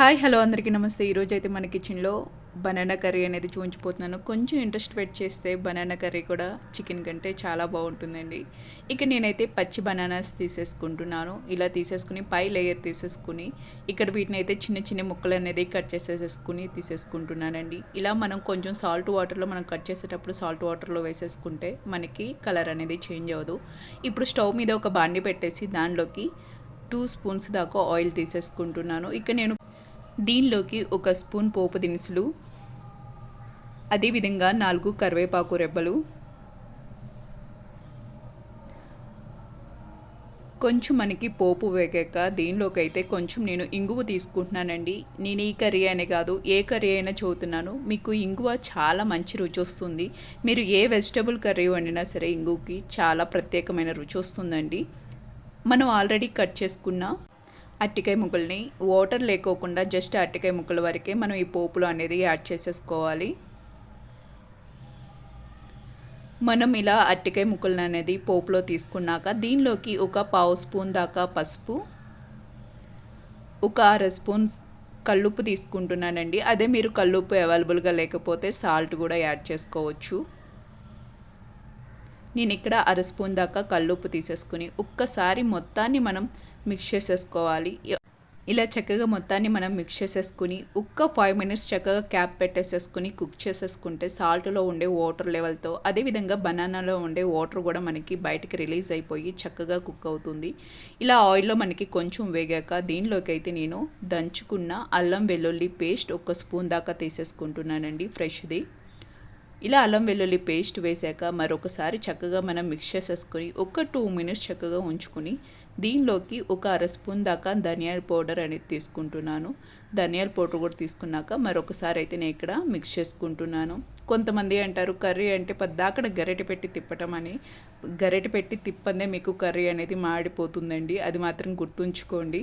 Hi hello అందరికీ నమస్తే. ఈరోజు అయితే మన కిచెన్లో బనానా కర్రీ అనేది చూపించిపోతున్నాను కొంచెం ఇంట్రెస్ట్ పెట్టి చేస్తే బనానా కర్రీ కూడా చికెన్ కంటే చాలా బాగుంటుందండి. ఇక నేనైతే పచ్చి బనానాస్ తీసేసుకుంటున్నాను. ఇలా తీసేసుకుని పై లేయర్ తీసేసుకుని ఇక్కడ వీటిని అయితే చిన్న చిన్న ముక్కలు అనేది కట్ చేసేసుకుని తీసేసుకుంటున్నానండి. ఇలా మనం కొంచెం సాల్ట్ వాటర్లో మనం కట్ చేసేటప్పుడు సాల్ట్ వాటర్లో వేసేసుకుంటే మనకి కలర్ అనేది చేంజ్ అవ్వదు. ఇప్పుడు స్టవ్ మీద ఒక బాండి పెట్టేసి దానిలోకి టూ స్పూన్స్ దాకా ఆయిల్ తీసేసుకుంటున్నాను. ఇక నేను దీనిలోకి ఒక స్పూన్ పోపు దినుసులు అదేవిధంగా నాలుగు కరివేపాకు రెబ్బలు కొంచెం మనకి పోపు వేగాక దీనిలోకి అయితే కొంచెం నేను ఇంగువ తీసుకుంటున్నానండి. నేను ఈ కర్రీ అనే కాదు ఏ కర్రీ అయినా చదువుతున్నాను. మీకు ఇంగువ చాలా మంచి రుచి వస్తుంది. మీరు ఏ వెజిటబుల్ కర్రీ వండినా సరే ఇంగువకి చాలా ప్రత్యేకమైన రుచి వస్తుందండి. మనం ఆల్రెడీ కట్ చేసుకున్న అట్టికాయ ముక్కల్ని వాటర్ లేకోకుండా జస్ట్ అట్టికాయ ముక్కల వరకే మనం ఈ పోపులో అనేది యాడ్ చేసేసుకోవాలి. మనం ఇలా అట్టికాయ ముక్కలను అనేది పోపులో తీసుకున్నాక దీనిలోకి ఒక పావు స్పూన్ దాకా పసుపు ఒక అర స్పూన్ కల్లుప్పు తీసుకుంటున్నానండి. అదే మీరు కల్లుప్పు అవైలబుల్గా లేకపోతే సాల్ట్ కూడా యాడ్ చేసుకోవచ్చు. నేను ఇక్కడ అర స్పూన్ దాకా కల్లుప్పు తీసేసుకుని ఒక్కసారి మొత్తాన్ని మనం మిక్స్ చేసేసుకోవాలి. ఇలా చక్కగా మొత్తాన్ని మనం మిక్స్ చేసేసుకుని ఒక్క ఫైవ్ మినిట్స్ చక్కగా క్యాప్ పెట్టేసేసుకుని కుక్ చేసేసుకుంటే సాల్ట్లో ఉండే వాటర్ లెవెల్తో అదేవిధంగా బనానాలో ఉండే వాటర్ కూడా మనకి బయటికి రిలీజ్ అయిపోయి చక్కగా కుక్ అవుతుంది. ఇలా ఆయిల్లో మనకి కొంచెం వేగాక దీనిలోకి అయితే నేను దంచుకున్న అల్లం వెల్లుల్లి పేస్ట్ ఒక స్పూన్ దాకా తీసేసుకుంటున్నానండి ఫ్రెష్ది ఇలా అల్లం వెల్లుల్లి పేస్ట్ వేసాక మరొకసారి చక్కగా మనం మిక్స్ చేసేసుకొని ఒక టూ మినిట్స్ చక్కగా ఉంచుకొని దీనిలోకి ఒక అర స్పూన్ దాకా ధనియాల పౌడర్ అనేది తీసుకుంటున్నాను. ధనియాల పౌడర్ కూడా తీసుకున్నాక మరొకసారి అయితే నేను ఇక్కడ మిక్స్ చేసుకుంటున్నాను. కొంతమంది అంటారు కర్రీ అంటే పద్దాకడ గరిటె పెట్టి తిప్పటం అని. గరిటె పెట్టి తిప్పందే మీకు కర్రీ అనేది మాడిపోతుందండి. అది మాత్రం గుర్తుంచుకోండి.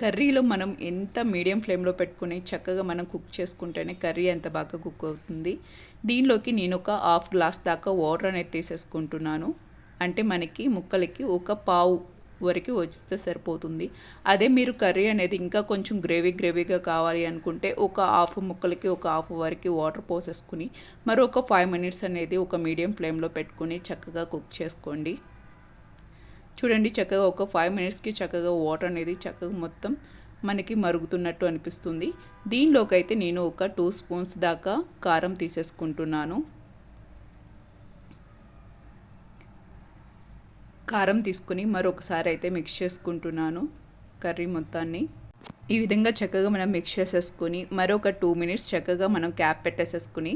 కర్రీలో మనం ఎంత మీడియం ఫ్లేమ్లో పెట్టుకుని చక్కగా మనం కుక్ చేసుకుంటేనే కర్రీ ఎంత బాగా కుక్ అవుతుంది. దీనిలోకి నేను ఒక హాఫ్ గ్లాస్ దాకా వాటర్ అనేది తీసేసుకుంటున్నాను. అంటే మనకి ముక్కలకి ఒక పావు వరకు వచ్చితే సరిపోతుంది. అదే మీరు కర్రీ అనేది ఇంకా కొంచెం గ్రేవీ గ్రేవీగా కావాలి అనుకుంటే ఒక హాఫ్ ముక్కలకి ఒక హాఫ్ వరకు వాటర్ పోసేసుకుని మరొక ఫైవ్ మినిట్స్ అనేది ఒక మీడియం ఫ్లేమ్లో పెట్టుకుని చక్కగా కుక్ చేసుకోండి. చూడండి చక్కగా ఒక ఫైవ్ మినిట్స్కి చక్కగా వాటర్ అనేది చక్కగా మొత్తం మనకి మరుగుతున్నట్టు అనిపిస్తుంది. దీనిలోకి అయితే నేను ఒక టూ స్పూన్స్ దాకా కారం తీసేసుకుంటున్నాను. కారం తీసుకుని మరొకసారి అయితే మిక్స్ చేసుకుంటున్నాను కర్రీ మొత్తాన్ని. ఈ విధంగా చక్కగా మనం మిక్స్ చేసేసుకుని మరొక టూ మినిట్స్ చక్కగా మనం క్యాప్ పెట్టేసేసుకుని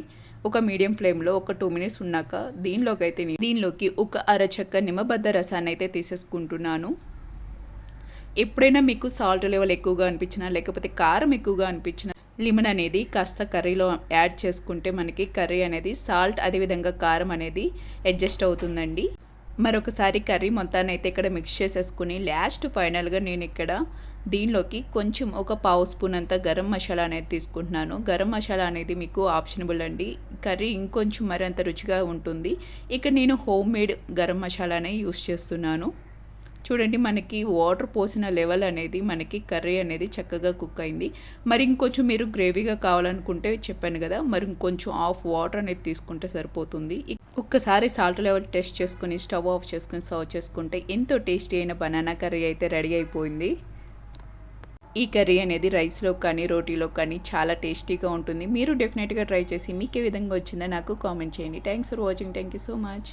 ఒక మీడియం ఫ్లేమ్లో ఒక టూ మినిట్స్ ఉన్నాక దీనిలోకి అయితే దీనిలోకి ఒక అరచక్క నిమ్మబద్ద రసాన్ని అయితే తీసేసుకుంటున్నాను. ఎప్పుడైనా మీకు సాల్ట్ లెవెల్ ఎక్కువగా అనిపించినా లేకపోతే కారం ఎక్కువగా అనిపించినా లిమన్ అనేది కాస్త కర్రీలో యాడ్ చేసుకుంటే మనకి కర్రీ అనేది సాల్ట్ అదేవిధంగా కారం అనేది అడ్జస్ట్ అవుతుందండి. మరొకసారి కర్రీ మొత్తాన్ని అయితే ఇక్కడ మిక్స్ చేసేసుకుని లాస్ట్ ఫైనల్గా నేను ఇక్కడ దీనిలోకి కొంచెం ఒక పావు స్పూన్ అంత గరం మసాలా అనేది తీసుకుంటున్నాను. గరం మసాలా అనేది మీకు ఆప్షనబుల్ అండి. కర్రీ ఇంకొంచెం మరింత రుచిగా ఉంటుంది. ఇక్కడ నేను హోమ్ మేడ్ గరం మసాలానే యూస్ చేస్తున్నాను. చూడండి మనకి వాటర్ పోసిన లెవెల్ అనేది మనకి కర్రీ అనేది చక్కగా కుక్ అయింది. మరి ఇంకొంచెం మీరు గ్రేవీగా కావాలనుకుంటే చెప్పాను కదా మరి ఇంకొంచెం ఆఫ్ వాటర్ అనేది తీసుకుంటే సరిపోతుంది. ఒక్కసారి సాల్ట్ లెవెల్ టెస్ట్ చేసుకుని స్టవ్ ఆఫ్ చేసుకుని సర్వ్ చేసుకుంటే ఎంతో టేస్టీ అయిన బనానా కర్రీ అయితే రెడీ అయిపోయింది. ఈ కర్రీ అనేది రైస్లో కానీ రోటీలో కానీ చాలా టేస్టీగా ఉంటుంది. మీరు డెఫినెట్గా ట్రై చేసి మీకు ఏ విధంగా వచ్చిందో నాకు కామెంట్ చేయండి. Thanks for watching thank you so much